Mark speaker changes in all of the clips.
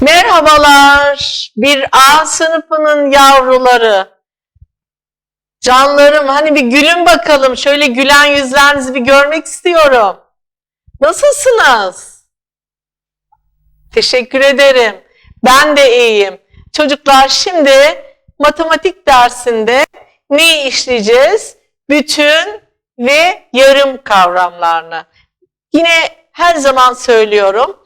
Speaker 1: Merhabalar, bir A sınıfının yavruları. Canlarım, hani bir gülün bakalım. Şöyle gülen yüzlerinizi bir görmek istiyorum. Nasılsınız? Teşekkür ederim. Ben de iyiyim. Çocuklar şimdi matematik dersinde neyi işleyeceğiz? Bütün ve yarım kavramlarını. Yine her zaman söylüyorum.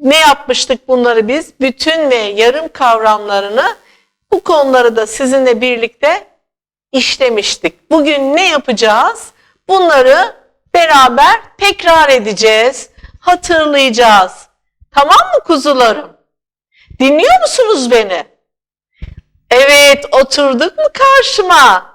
Speaker 1: Ne yapmıştık bunları biz? Bütün ve yarım kavramlarını bu konuları da sizinle birlikte işlemiştik. Bugün ne yapacağız? Bunları beraber tekrar edeceğiz, hatırlayacağız. Tamam mı kuzularım? Dinliyor musunuz beni? Evet, oturduk mu karşıma?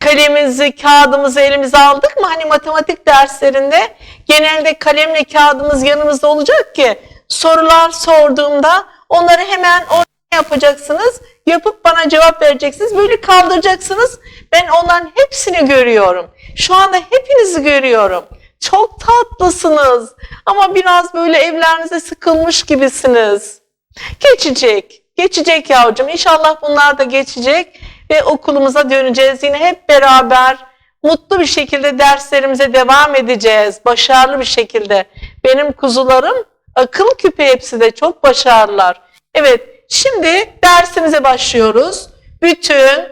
Speaker 1: Kalemimizi, kağıdımızı elimize aldık mı? Hani matematik derslerinde genelde kalemle kağıdımız yanımızda olacak ki sorular sorduğumda onları hemen oraya yapacaksınız. Yapıp bana cevap vereceksiniz. Böyle kaldıracaksınız. Ben onların hepsini görüyorum. Şu anda hepinizi görüyorum. Çok tatlısınız. Ama biraz böyle evlerinize sıkılmış gibisiniz. Geçecek. Geçecek yavrucuğum. İnşallah bunlar da geçecek ve okulumuza döneceğiz. Yine hep beraber mutlu bir şekilde derslerimize devam edeceğiz. Başarılı bir şekilde. Benim kuzularım akıl küpe hepsi de çok başarılılar. Evet, şimdi dersimize başlıyoruz. Bütün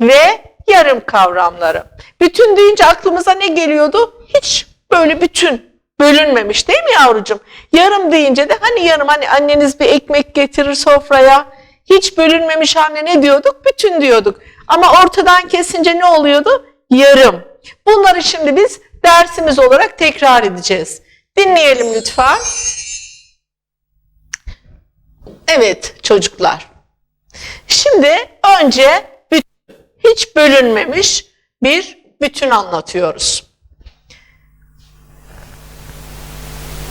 Speaker 1: ve yarım kavramları. Bütün deyince aklımıza ne geliyordu? Hiç böyle bütün bölünmemiş değil mi yavrucuğum? Yarım deyince de hani yarım hani anneniz bir ekmek getirir sofraya. Hiç bölünmemiş anne ne diyorduk? Bütün diyorduk. Ama ortadan kesince ne oluyordu? Yarım. Bunları şimdi biz dersimiz olarak tekrar edeceğiz. Dinleyelim lütfen. Evet çocuklar. Şimdi önce hiç bölünmemiş bir bütün anlatıyoruz.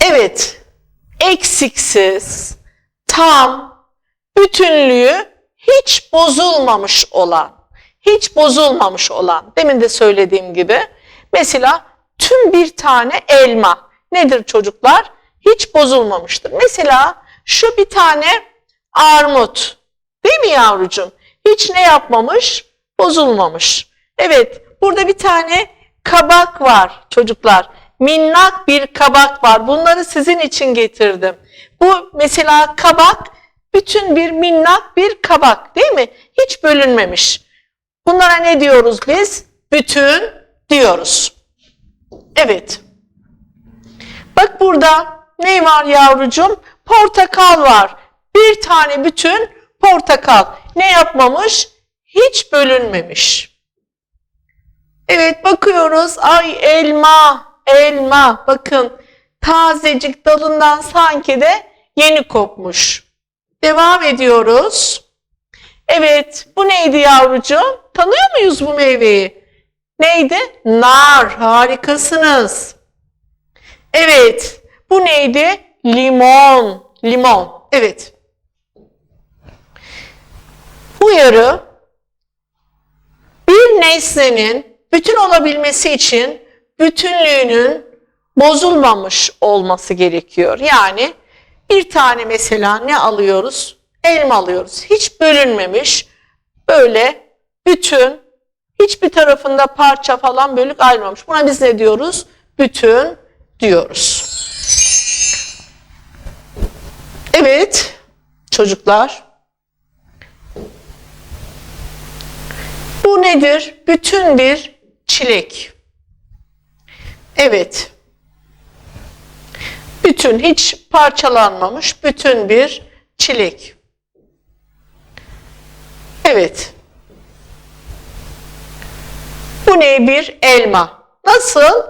Speaker 1: Evet, eksiksiz, tam, bütünlüğü hiç bozulmamış olan, hiç bozulmamış olan, demin de söylediğim gibi, mesela tüm bir tane elma nedir çocuklar? Hiç bozulmamıştır. Mesela şu bir tane armut, değil mi yavrucuğum? Hiç ne yapmamış? Bozulmamış. Evet, burada bir tane kabak var çocuklar. Minnak bir kabak var. Bunları sizin için getirdim. Bu mesela kabak bütün bir minnak bir kabak değil mi? Hiç bölünmemiş. Bunlara ne diyoruz biz? Bütün diyoruz. Evet. Bak burada ne var yavrucuğum? Portakal var. Bir tane bütün portakal. Ne yapmamış? Hiç bölünmemiş. Evet bakıyoruz. Ay elma, elma. Bakın tazecik dalından sanki de yeni kopmuş. Devam ediyoruz. Evet bu neydi yavrucuğum? Tanıyor muyuz bu meyveyi? Neydi? Nar. Harikasınız. Evet. Bu neydi? Limon. Limon. Evet. Bu yarı bir nesnenin bütün olabilmesi için bütünlüğünün bozulmamış olması gerekiyor. Yani bir tane mesela ne alıyoruz? Elma alıyoruz. Hiç bölünmemiş. Böyle bütün hiçbir tarafında parça falan bölük ayrılmamış. Buna biz ne diyoruz? Bütün diyoruz. Evet çocuklar. Bu nedir? Bütün bir çilek. Evet. Bütün hiç parçalanmamış bütün bir çilek. Evet. Bu ne? Bir elma. Nasıl?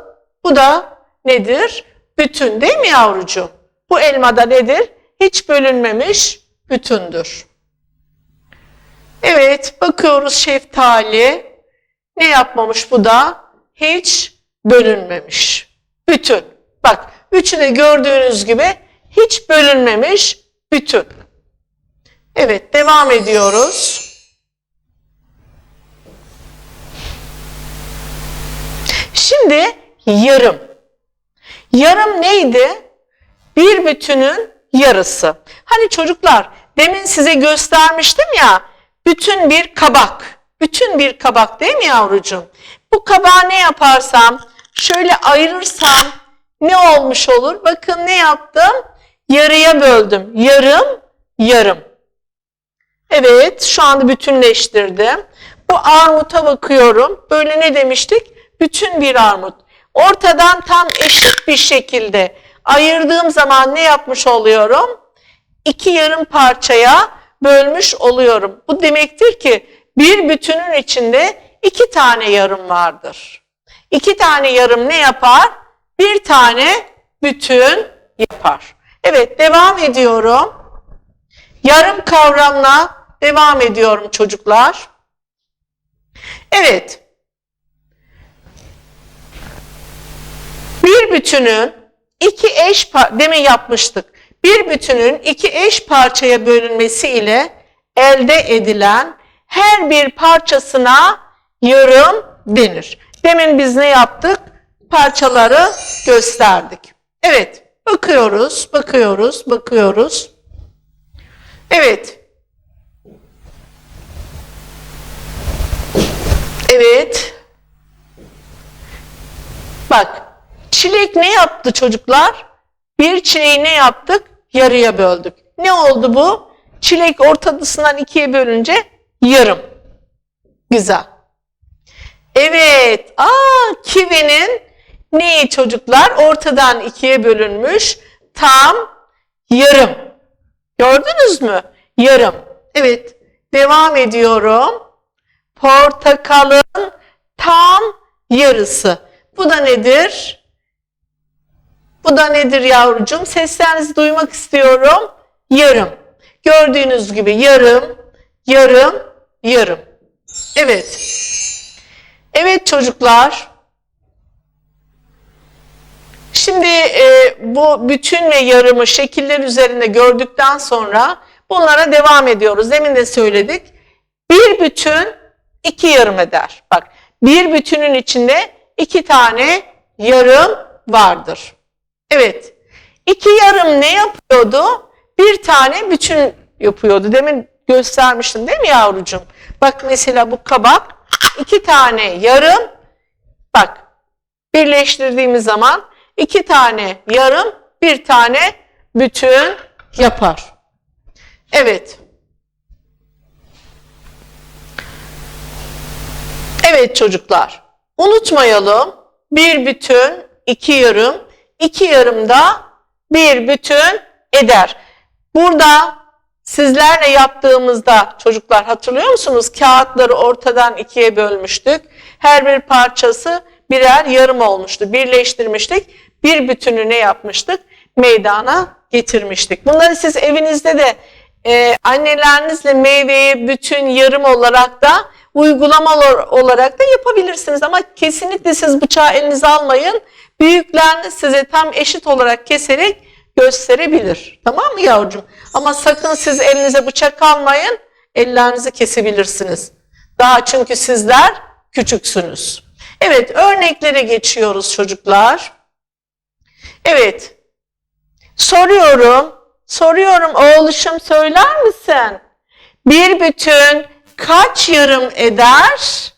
Speaker 1: Bu da nedir? Bütün değil mi yavrucuğum? Bu elma da nedir? Hiç bölünmemiş bütündür. Evet, bakıyoruz şeftali. Ne yapmamış bu da? Hiç bölünmemiş. Bütün. Bak, üçü gördüğünüz gibi hiç bölünmemiş bütün. Evet, devam ediyoruz. Şimdi yarım. Yarım neydi? Bir bütünün yarısı. Hani çocuklar demin size göstermiştim ya bütün bir kabak. Bütün bir kabak değil mi yavrucuğum? Bu kabağı ne yaparsam şöyle ayırırsam ne olmuş olur? Bakın ne yaptım? Yarıya böldüm. Yarım, yarım. Evet, şu anda bütünleştirdim. Bu armuta bakıyorum. Böyle ne demiştik? Bütün bir armut. Ortadan tam eşit bir şekilde ayırdığım zaman ne yapmış oluyorum? İki yarım parçaya bölmüş oluyorum. Bu demektir ki bir bütünün içinde iki tane yarım vardır. İki tane yarım ne yapar? Bir tane bütün yapar. Evet devam ediyorum. Yarım kavramla devam ediyorum çocuklar. Evet. Bir bütünün iki eş demin yapmıştık. Bir bütünün iki eş parçaya bölünmesi ile elde edilen her bir parçasına yarım denir. Demin biz ne yaptık? Parçaları gösterdik. Evet, bakıyoruz, bakıyoruz, bakıyoruz. Evet. Evet. Bak, çilek ne yaptı çocuklar? Bir çileği ne yaptık? Yarıya böldük. Ne oldu bu? Çilek ortadasından ikiye bölünce yarım. Güzel. Evet. Aa, kivinin neyi çocuklar? Ortadan ikiye bölünmüş. Tam yarım. Gördünüz mü? Yarım. Evet. Devam ediyorum. Portakalın tam yarısı. Bu da nedir? Bu da nedir yavrucuğum? Seslerinizi duymak istiyorum. Yarım. Gördüğünüz gibi yarım, yarım, yarım. Evet. Evet çocuklar. Şimdi e, bu bütün ve yarımı şekiller üzerinde gördükten sonra bunlara devam ediyoruz. Demin de söyledik. Bir bütün iki yarım eder. Bak bir bütünün içinde iki tane yarım vardır. Evet. İki yarım ne yapıyordu? Bir tane bütün yapıyordu. Demin göstermiştim değil mi yavrucuğum? Bak mesela bu kabak iki tane yarım. Bak birleştirdiğimiz zaman iki tane yarım bir tane bütün yapar. Evet. Evet çocuklar. Unutmayalım. Bir bütün, iki yarım, iki yarım da bir bütün eder. Burada sizlerle yaptığımızda çocuklar hatırlıyor musunuz? Kağıtları ortadan ikiye bölmüştük. Her bir parçası birer yarım olmuştu. Birleştirmiştik. Bir bütünü ne yapmıştık? Meydana getirmiştik. Bunları siz evinizde de e, annelerinizle meyveyi bütün yarım olarak da uygulama olarak da yapabilirsiniz. Ama kesinlikle siz bıçağı elinize almayın. Büyükleriniz size tam eşit olarak keserek gösterebilir. Tamam mı yavrucuğum? Ama sakın siz elinize bıçak almayın. Ellerinizi kesebilirsiniz. Daha çünkü sizler küçüksünüz. Evet örneklere geçiyoruz çocuklar. Evet. Soruyorum. Soruyorum oğluşum söyler misin? Bir bütün kaç yarım eder?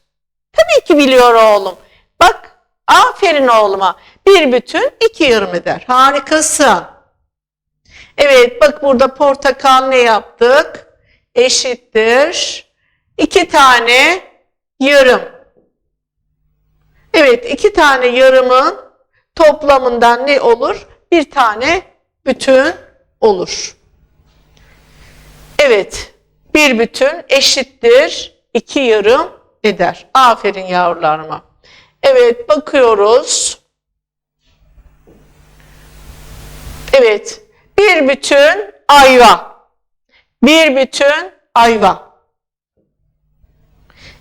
Speaker 1: Tabii ki biliyor oğlum. Bak aferin oğluma. Bir bütün iki yarım eder. Harikasın. Evet bak burada portakal ne yaptık? Eşittir. İki tane yarım. Evet iki tane yarımın toplamından ne olur? Bir tane bütün olur. Evet bir bütün eşittir iki yarım eder. Aferin yavrularıma. Evet bakıyoruz. Evet bir bütün ayva. Bir bütün ayva.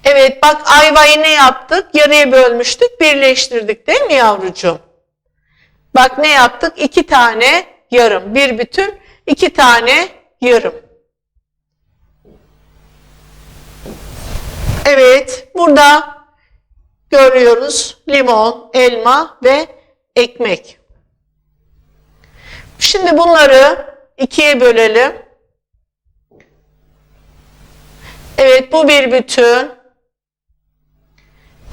Speaker 1: Evet bak ayvayı ne yaptık? Yarıya bölmüştük, birleştirdik değil mi yavrucuğum? Bak ne yaptık? İki tane yarım. Bir bütün, iki tane yarım. Evet, burada görüyoruz limon, elma ve ekmek. Şimdi bunları ikiye bölelim. Evet bu bir bütün.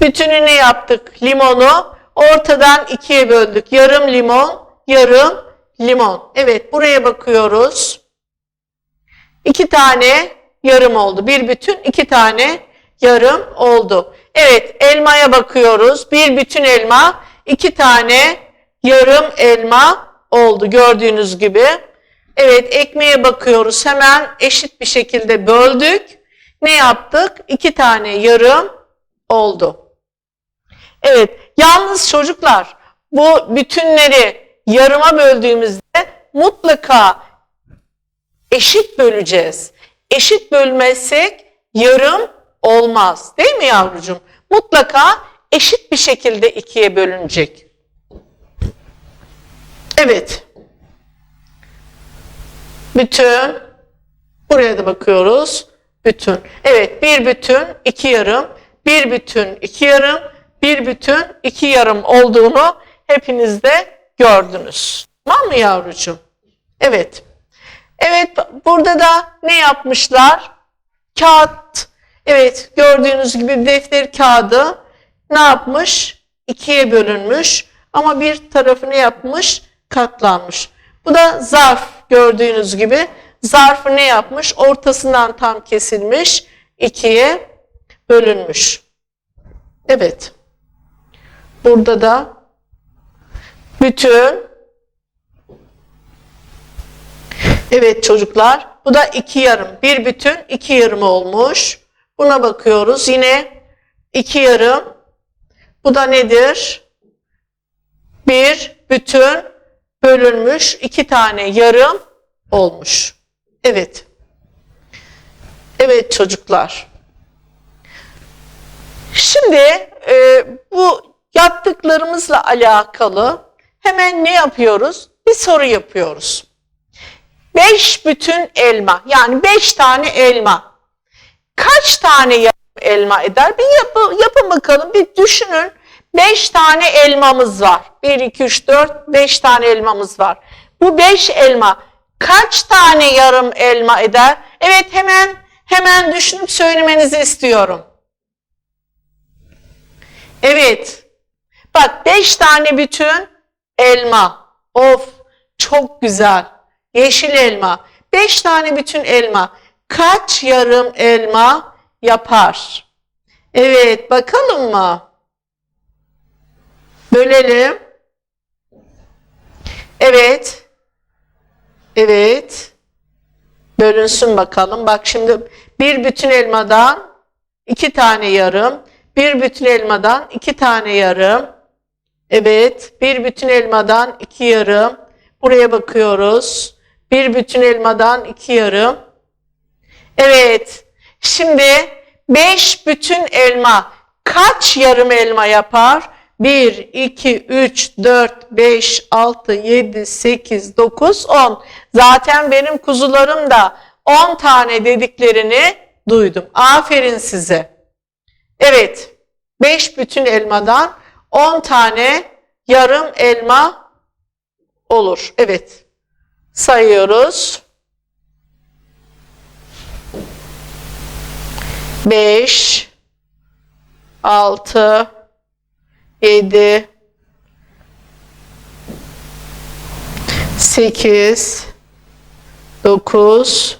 Speaker 1: Bütünü ne yaptık? Limonu ortadan ikiye böldük. Yarım limon, yarım limon. Evet buraya bakıyoruz. İki tane yarım oldu. Bir bütün iki tane yarım oldu. Evet elmaya bakıyoruz. Bir bütün elma, iki tane yarım elma oldu gördüğünüz gibi. Evet ekmeğe bakıyoruz. Hemen eşit bir şekilde böldük. Ne yaptık? İki tane yarım oldu. Evet yalnız çocuklar bu bütünleri yarıma böldüğümüzde mutlaka eşit böleceğiz. Eşit bölmezsek yarım olmaz. Değil mi yavrucuğum? Mutlaka eşit bir şekilde ikiye bölünecek. Evet. Bütün. Buraya da bakıyoruz. Bütün. Evet bir bütün iki yarım. Bir bütün iki yarım. Bir bütün iki yarım olduğunu hepiniz de gördünüz. Tamam mı yavrucuğum? Evet. Evet burada da ne yapmışlar? Kağıt. Evet gördüğünüz gibi defter kağıdı ne yapmış? İkiye bölünmüş ama bir tarafını yapmış? Katlanmış. Bu da zarf gördüğünüz gibi. Zarfı ne yapmış? Ortasından tam kesilmiş. ikiye bölünmüş. Evet. Burada da bütün Evet çocuklar bu da iki yarım. Bir bütün iki yarım olmuş. Buna bakıyoruz. Yine iki yarım. Bu da nedir? Bir bütün bölünmüş iki tane yarım olmuş. Evet. Evet çocuklar. Şimdi e, bu yaptıklarımızla alakalı hemen ne yapıyoruz? Bir soru yapıyoruz. Beş bütün elma yani beş tane elma. Kaç tane yarım elma eder? Bir yapı, yapın bakalım bir düşünün. Beş tane elmamız var. Bir, iki, üç, dört, beş tane elmamız var. Bu beş elma kaç tane yarım elma eder? Evet hemen hemen düşünüp söylemenizi istiyorum. Evet. Bak beş tane bütün elma. Of çok güzel. Yeşil elma. Beş tane bütün elma. Kaç yarım elma yapar? Evet bakalım mı? Bölelim. Evet. Evet. Bölünsün bakalım. Bak şimdi bir bütün elmadan iki tane yarım. Bir bütün elmadan iki tane yarım. Evet. Bir bütün elmadan iki yarım. Buraya bakıyoruz. Bir bütün elmadan iki yarım. Evet. Şimdi beş bütün elma kaç yarım elma yapar? 1, 2, 3, 4, 5, 6, 7, 8, 9, 10. Zaten benim kuzularım da 10 tane dediklerini duydum. Aferin size. Evet. 5 bütün elmadan 10 tane yarım elma olur. Evet. Sayıyoruz. 5 6 7 8 9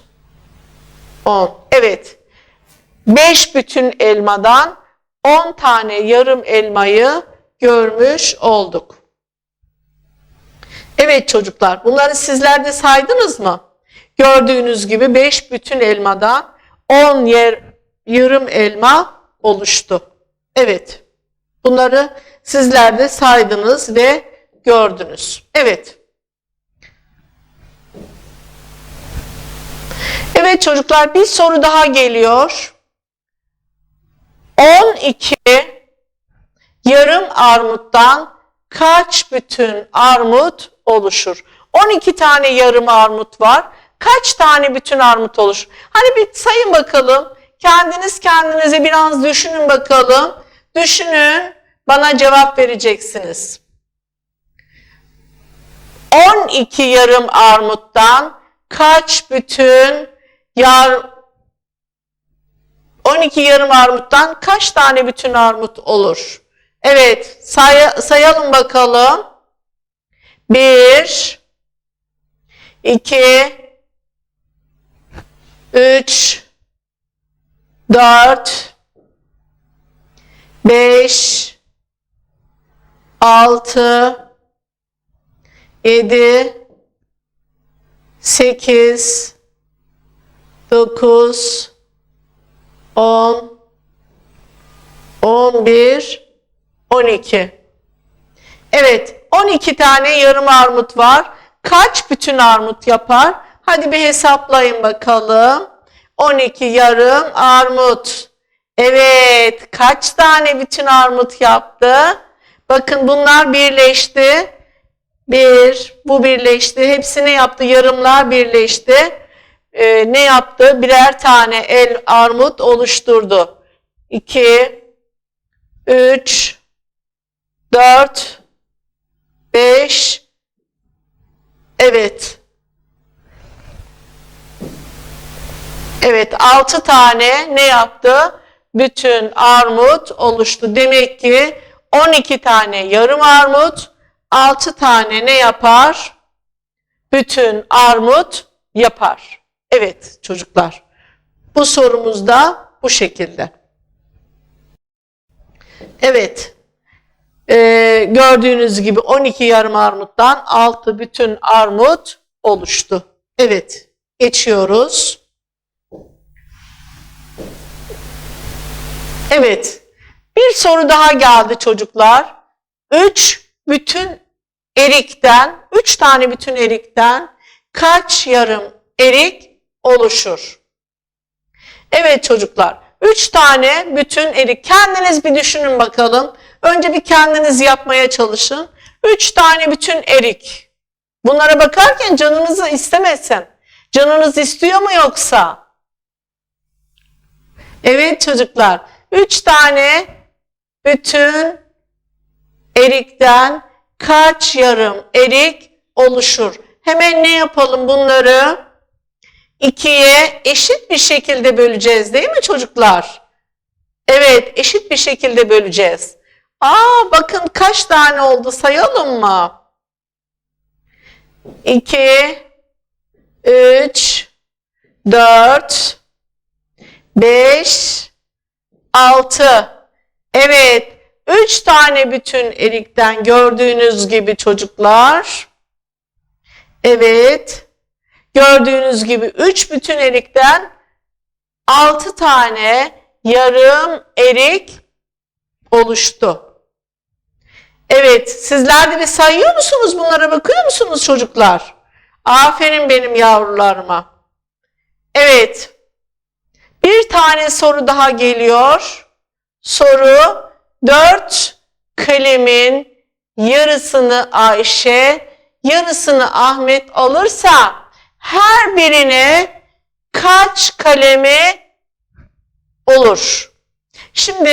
Speaker 1: 10 Evet. 5 bütün elmadan 10 tane yarım elmayı görmüş olduk. Evet çocuklar, bunları sizler de saydınız mı? Gördüğünüz gibi 5 bütün elmadan 10 yer yarım elma oluştu. Evet. Bunları sizler de saydınız ve gördünüz. Evet. Evet çocuklar bir soru daha geliyor. 12 yarım armuttan kaç bütün armut oluşur? 12 tane yarım armut var. Kaç tane bütün armut oluşur? Hani bir sayın bakalım. Kendiniz kendinize biraz düşünün bakalım. Düşünün, bana cevap vereceksiniz. 12 yarım armuttan kaç bütün yar 12 yarım armuttan kaç tane bütün armut olur? Evet, say sayalım bakalım. 1 2 3 4 5 6 7 8 9 10 11 12 Evet 12 tane yarım armut var. Kaç bütün armut yapar? Hadi bir hesaplayın bakalım. 12 yarım armut. Evet kaç tane bütün armut yaptı? Bakın bunlar birleşti. Bir, bu birleşti. Hepsini yaptı. Yarımlar birleşti. Ee, ne yaptı? Birer tane el armut oluşturdu. 2, 3, 4, 5, evet. Evet, 6 tane ne yaptı? Bütün armut oluştu. Demek ki 12 tane yarım armut, 6 tane ne yapar? Bütün armut yapar. Evet çocuklar. Bu sorumuz da bu şekilde. Evet. Ee, gördüğünüz gibi 12 yarım armuttan 6 bütün armut oluştu. Evet. Geçiyoruz. Evet. Bir soru daha geldi çocuklar. 3 bütün erikten, 3 tane bütün erikten kaç yarım erik oluşur? Evet çocuklar, 3 tane bütün erik. Kendiniz bir düşünün bakalım. Önce bir kendiniz yapmaya çalışın. 3 tane bütün erik. Bunlara bakarken canınızı istemesin. Canınız istiyor mu yoksa? Evet çocuklar, 3 tane bütün erikten kaç yarım erik oluşur? Hemen ne yapalım bunları? ikiye eşit bir şekilde böleceğiz değil mi çocuklar? Evet eşit bir şekilde böleceğiz. Aa bakın kaç tane oldu sayalım mı? 2 3 4 5 6 Evet 3 tane bütün erikten gördüğünüz gibi çocuklar. Evet. Gördüğünüz gibi 3 bütün erikten 6 tane yarım erik oluştu. Evet, sizler de bir sayıyor musunuz bunlara bakıyor musunuz çocuklar? Aferin benim yavrularıma. Evet, bir tane soru daha geliyor. Soru 4 kalemin yarısını Ayşe, yarısını Ahmet alırsa her birine kaç kalemi olur? Şimdi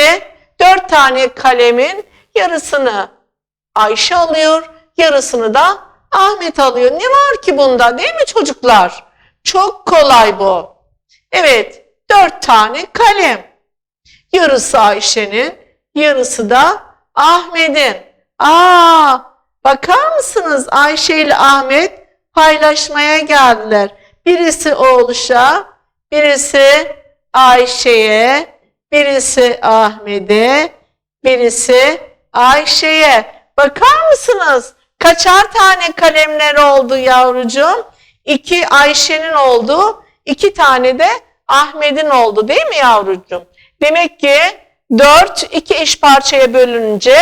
Speaker 1: dört tane kalemin yarısını Ayşe alıyor, yarısını da Ahmet alıyor. Ne var ki bunda değil mi çocuklar? Çok kolay bu. Evet, dört tane kalem. Yarısı Ayşe'nin, yarısı da Ahmet'in. Aa, bakar mısınız Ayşe ile Ahmet paylaşmaya geldiler. Birisi oğluşa, birisi Ayşe'ye, birisi Ahmet'e, birisi Ayşe'ye. Bakar mısınız? Kaçar tane kalemler oldu yavrucuğum? İki Ayşe'nin oldu, iki tane de Ahmet'in oldu değil mi yavrucuğum? Demek ki dört iki eş parçaya bölününce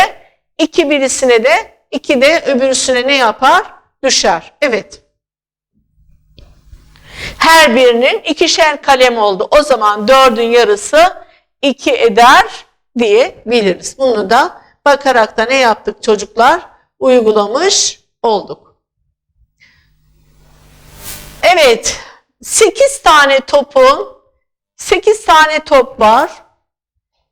Speaker 1: iki birisine de iki de öbürüsüne ne yapar? Düşer. Evet. Her birinin ikişer kalem oldu. O zaman dördün yarısı iki eder diyebiliriz. Bunu da bakarak da ne yaptık çocuklar? Uygulamış olduk. Evet, 8 tane topun 8 tane top var.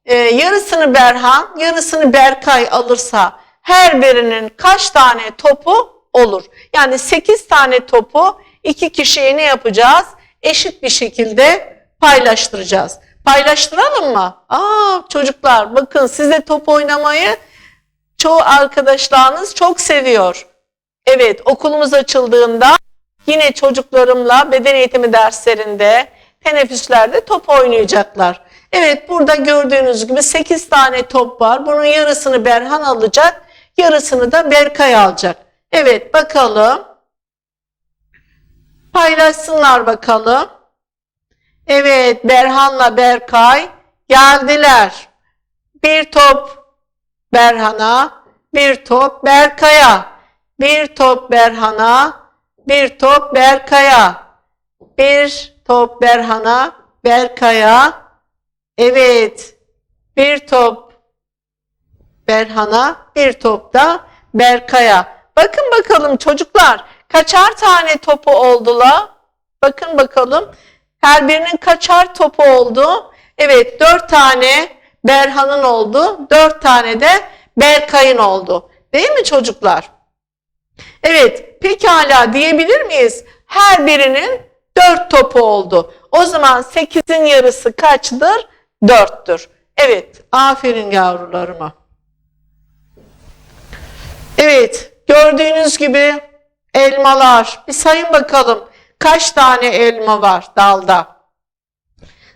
Speaker 1: Ee, yarısını Berhan, yarısını Berkay alırsa her birinin kaç tane topu olur? Yani 8 tane topu iki kişiye ne yapacağız? Eşit bir şekilde paylaştıracağız. Paylaştıralım mı? Aa çocuklar bakın size top oynamayı çoğu arkadaşlarınız çok seviyor. Evet okulumuz açıldığında yine çocuklarımla beden eğitimi derslerinde, teneffüslerde top oynayacaklar. Evet burada gördüğünüz gibi 8 tane top var. Bunun yarısını Berhan alacak, yarısını da Berkay alacak. Evet bakalım. Paylaşsınlar bakalım. Evet Berhan'la Berkay geldiler. Bir top Berhan'a, bir top Berkay'a, bir top Berhan'a, bir top Berkay'a, bir top Berhan'a, Berkay'a, evet bir top Berhan'a, bir top da Berkay'a. Bakın bakalım çocuklar kaçar tane topu oldular? Bakın bakalım her birinin kaçar topu oldu? Evet dört tane Berhan'ın oldu, dört tane de Berkay'ın oldu. Değil mi çocuklar? Evet pekala diyebilir miyiz? Her birinin dört topu oldu. O zaman sekizin yarısı kaçtır? Dörttür. Evet aferin yavrularıma. Evet gördüğünüz gibi elmalar. Bir sayın bakalım kaç tane elma var dalda.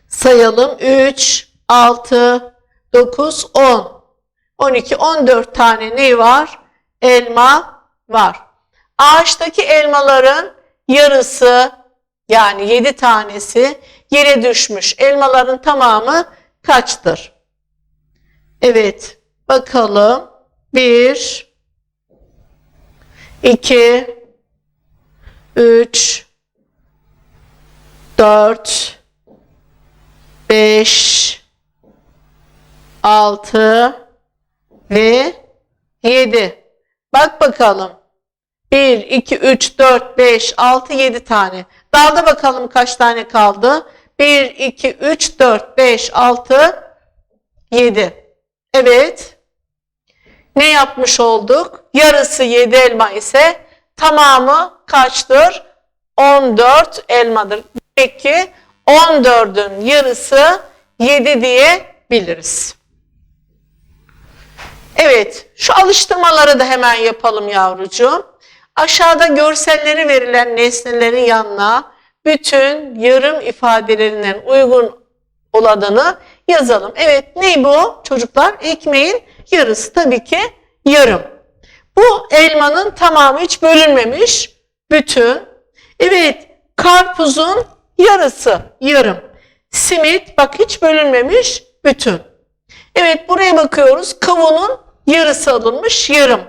Speaker 1: Sayalım 3, 6, 9, 10, 12, 14 tane ne var? Elma var. Ağaçtaki elmaların yarısı yani 7 tanesi yere düşmüş. Elmaların tamamı kaçtır? Evet bakalım. 1 2 3 4 5 6 ve 7. Bak bakalım. 1, 2, 3, 4, 5, 6, 7 tane. Dalda bakalım kaç tane kaldı. 1, 2, 3, 4, 5, 6, 7. Evet. Ne yapmış olduk? Yarısı 7 elma ise tamamı kaçtır? 14 elmadır. Peki 14'ün yarısı 7 diyebiliriz. Evet, şu alıştırmaları da hemen yapalım yavrucuğum. Aşağıda görselleri verilen nesnelerin yanına bütün yarım ifadelerinden uygun olanını yazalım. Evet, ne bu çocuklar? Ekmeğin yarısı tabii ki yarım. Bu elmanın tamamı hiç bölünmemiş, bütün. Evet, karpuzun yarısı yarım. Simit bak hiç bölünmemiş, bütün. Evet buraya bakıyoruz. Kavunun yarısı alınmış, yarım.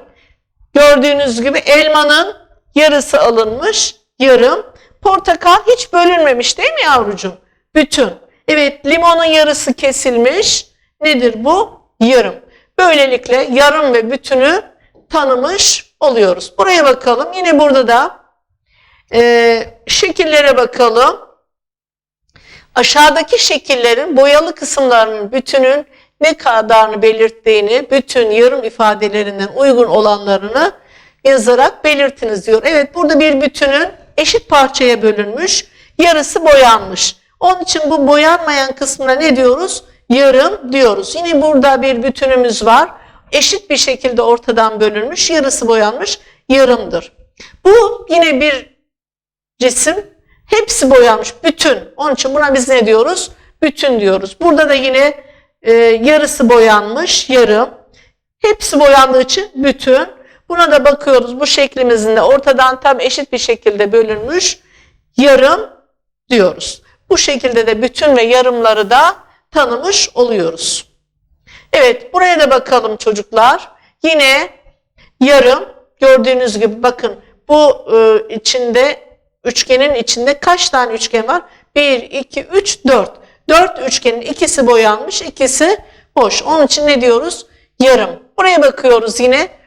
Speaker 1: Gördüğünüz gibi elmanın yarısı alınmış, yarım. Portakal hiç bölünmemiş değil mi yavrucuğum? Bütün. Evet limonun yarısı kesilmiş. Nedir bu? Yarım. Böylelikle yarım ve bütünü tanımış oluyoruz. Buraya bakalım. Yine burada da e, şekillere bakalım. Aşağıdaki şekillerin boyalı kısımlarının bütünün ne kadarını belirttiğini, bütün yarım ifadelerinden uygun olanlarını yazarak belirtiniz diyor. Evet burada bir bütünün eşit parçaya bölünmüş, yarısı boyanmış. Onun için bu boyanmayan kısmına ne diyoruz? Yarım diyoruz. Yine burada bir bütünümüz var. Eşit bir şekilde ortadan bölünmüş, yarısı boyanmış, yarımdır. Bu yine bir cisim, hepsi boyanmış, bütün. Onun için buna biz ne diyoruz? Bütün diyoruz. Burada da yine e, yarısı boyanmış, yarım. Hepsi boyandığı için bütün. Buna da bakıyoruz bu şeklimizin de ortadan tam eşit bir şekilde bölünmüş yarım diyoruz. Bu şekilde de bütün ve yarımları da tanımış oluyoruz. Evet buraya da bakalım çocuklar. Yine yarım gördüğünüz gibi bakın bu e, içinde üçgenin içinde kaç tane üçgen var? 1, 2, 3, 4. 4 üçgenin ikisi boyanmış, ikisi boş. Onun için ne diyoruz? Yarım. Buraya bakıyoruz yine.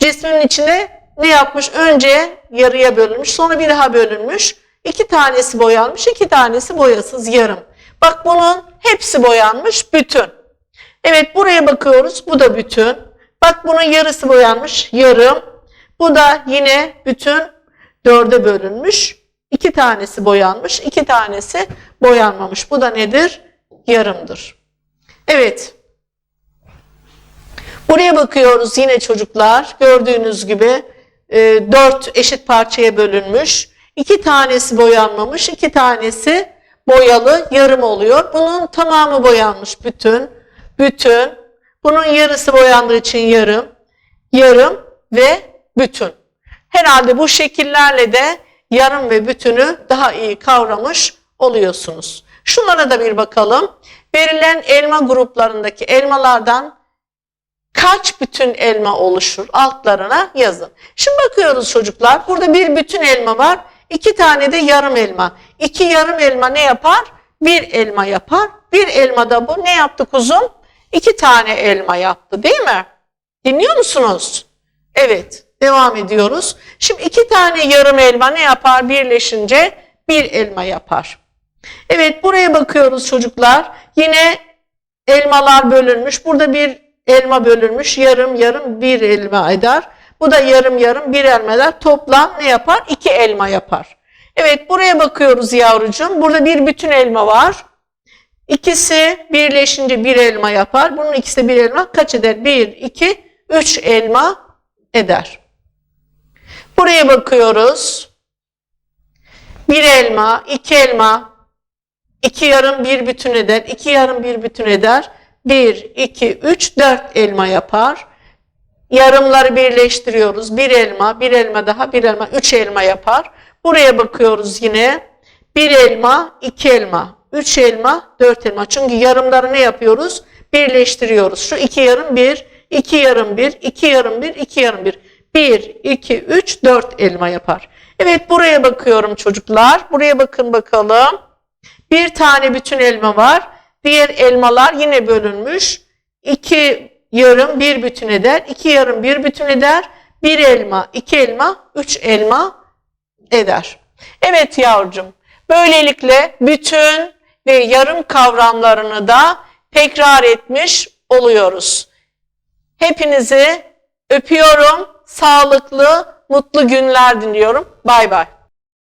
Speaker 1: Cismin içinde ne yapmış? Önce yarıya bölünmüş, sonra bir daha bölünmüş. İki tanesi boyanmış, iki tanesi boyasız yarım. Bak bunun hepsi boyanmış, bütün. Evet buraya bakıyoruz, bu da bütün. Bak bunun yarısı boyanmış, yarım. Bu da yine bütün dörde bölünmüş. İki tanesi boyanmış, iki tanesi boyanmamış. Bu da nedir? yarımdır. Evet. Buraya bakıyoruz yine çocuklar. Gördüğünüz gibi e, dört eşit parçaya bölünmüş. İki tanesi boyanmamış, iki tanesi boyalı yarım oluyor. Bunun tamamı boyanmış bütün. Bütün. Bunun yarısı boyandığı için yarım. Yarım ve bütün. Herhalde bu şekillerle de yarım ve bütünü daha iyi kavramış oluyorsunuz. Şunlara da bir bakalım. Verilen elma gruplarındaki elmalardan kaç bütün elma oluşur? Altlarına yazın. Şimdi bakıyoruz çocuklar. Burada bir bütün elma var. iki tane de yarım elma. İki yarım elma ne yapar? Bir elma yapar. Bir elma da bu. Ne yaptı kuzum? İki tane elma yaptı değil mi? Dinliyor musunuz? Evet. Devam ediyoruz. Şimdi iki tane yarım elma ne yapar? Birleşince bir elma yapar. Evet buraya bakıyoruz çocuklar. Yine elmalar bölünmüş. Burada bir elma bölünmüş. Yarım yarım bir elma eder. Bu da yarım yarım bir elma eder. Toplam ne yapar? İki elma yapar. Evet buraya bakıyoruz yavrucuğum. Burada bir bütün elma var. İkisi birleşince bir elma yapar. Bunun ikisi de bir elma kaç eder? Bir, iki, üç elma eder. Buraya bakıyoruz. Bir elma, iki elma, iki yarım bir bütün eder. iki yarım bir bütün eder. Bir, iki, üç, dört elma yapar. Yarımları birleştiriyoruz. Bir elma, bir elma daha, bir elma, üç elma yapar. Buraya bakıyoruz yine. Bir elma, iki elma, üç elma, dört elma. Çünkü yarımları ne yapıyoruz? Birleştiriyoruz. Şu iki yarım bir, iki yarım bir, iki yarım bir, iki yarım bir. Bir, iki, üç, dört elma yapar. Evet buraya bakıyorum çocuklar. Buraya bakın bakalım. Bir tane bütün elma var. Diğer elmalar yine bölünmüş. İki yarım bir bütün eder. iki yarım bir bütün eder. Bir elma, iki elma, üç elma eder. Evet yavrucuğum. Böylelikle bütün ve yarım kavramlarını da tekrar etmiş oluyoruz. Hepinizi öpüyorum. Sağlıklı, mutlu günler diliyorum. Bay bay.